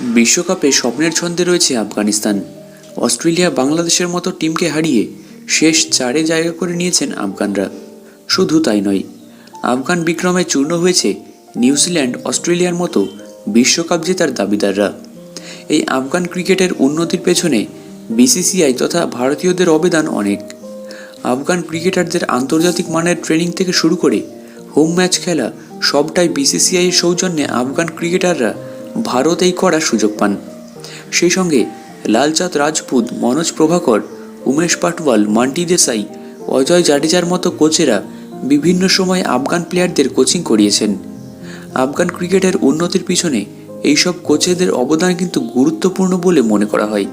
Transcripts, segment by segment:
বিশ্বকাপে স্বপ্নের ছন্দে রয়েছে আফগানিস্তান। অস্ট্রেলিয়া বাংলাদেশের মতো টিমকে হারিয়ে শেষ চারে জায়গা করে নিয়েছেন আফগানরা। শুধু তাই নয়, আফগান বিক্রমে চূর্ণ হয়েছে নিউজিল্যান্ড অস্ট্রেলিয়ার মতো বিশ্বকাপ জেতার দাবিদাররা। এই আফগান ক্রিকেটের উন্নতির পেছনে বিসিসিআই তথা ভারতীয়দের অবদান অনেক। আফগান ক্রিকেটারদের আন্তর্জাতিক মানের ট্রেনিং থেকে শুরু করে হোম ম্যাচ খেলা সবটাই বিসিসিআই এর সৌজন্যে আফগান ক্রিকেটাররা ভারতেই করার সুযোগ পান। সেই সঙ্গে লালচাঁদ রাজপুত, মনোজ প্রভাকর, উমেশ পাটওয়াল মান্টি দেসাই অজয় জাডেজার মতো কোচেরা বিভিন্ন সময় আফগান প্লেয়ারদের কোচিং করিয়েছেন। আফগান ক্রিকেটের উন্নতির পিছনে এইসব কোচেদের অবদান কিন্তু গুরুত্বপূর্ণ বলে মনে করা হয়।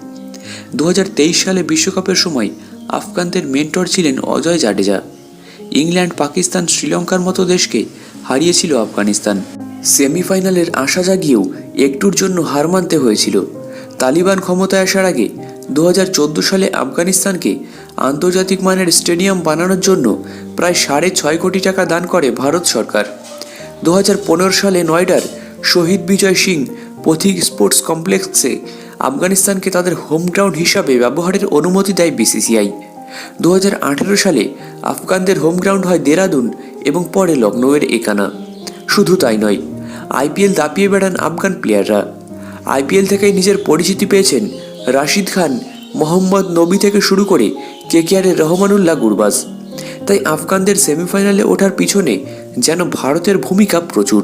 দু হাজার তেইশ সালে বিশ্বকাপের সময় আফগানদের মেন্টর ছিলেন অজয় জাডেজা। ইংল্যান্ড, পাকিস্তান, শ্রীলঙ্কার মতো দেশকে হারিয়েছিল আফগানিস্তান। সেমিফাইনালের আশা জাগিয়েও একটুর জন্য হার মানতে হয়েছিল। তালিবান ক্ষমতায় আসার আগে দু হাজার চোদ্দ সালে আফগানিস্তানকে আন্তর্জাতিক মানের স্টেডিয়াম বানানোর জন্য প্রায় সাড়ে ছয় কোটি টাকা দান করে ভারত সরকার। দু হাজার পনেরো সালে নয়ডার শহীদ বিজয় সিং পথিক স্পোর্টস কমপ্লেক্সে আফগানিস্তানকে তাদের হোম গ্রাউন্ড হিসাবে ব্যবহারের অনুমতি দেয় বিসিসিআই। দু হাজার আঠেরো সালে আফগানদের হোম গ্রাউন্ড হয় দেরাদুন এবং পরে লখনৌয়ের একানা। শুধু তাই নয় আইপিএল দাপিয়ে বেড়ান আফগান প্লেয়াররা আইপিএল থেকেই নিজের পরিচিতি পেয়েছেন রাশিদ খান, মোহাম্মদ নবী থেকে শুরু করে কেকেআরের রহমানুল্লাহ গুরবাজ। তাই আফগানদের সেমিফাইনালে ওঠার পিছনে যেন ভারতের ভূমিকা প্রচুর।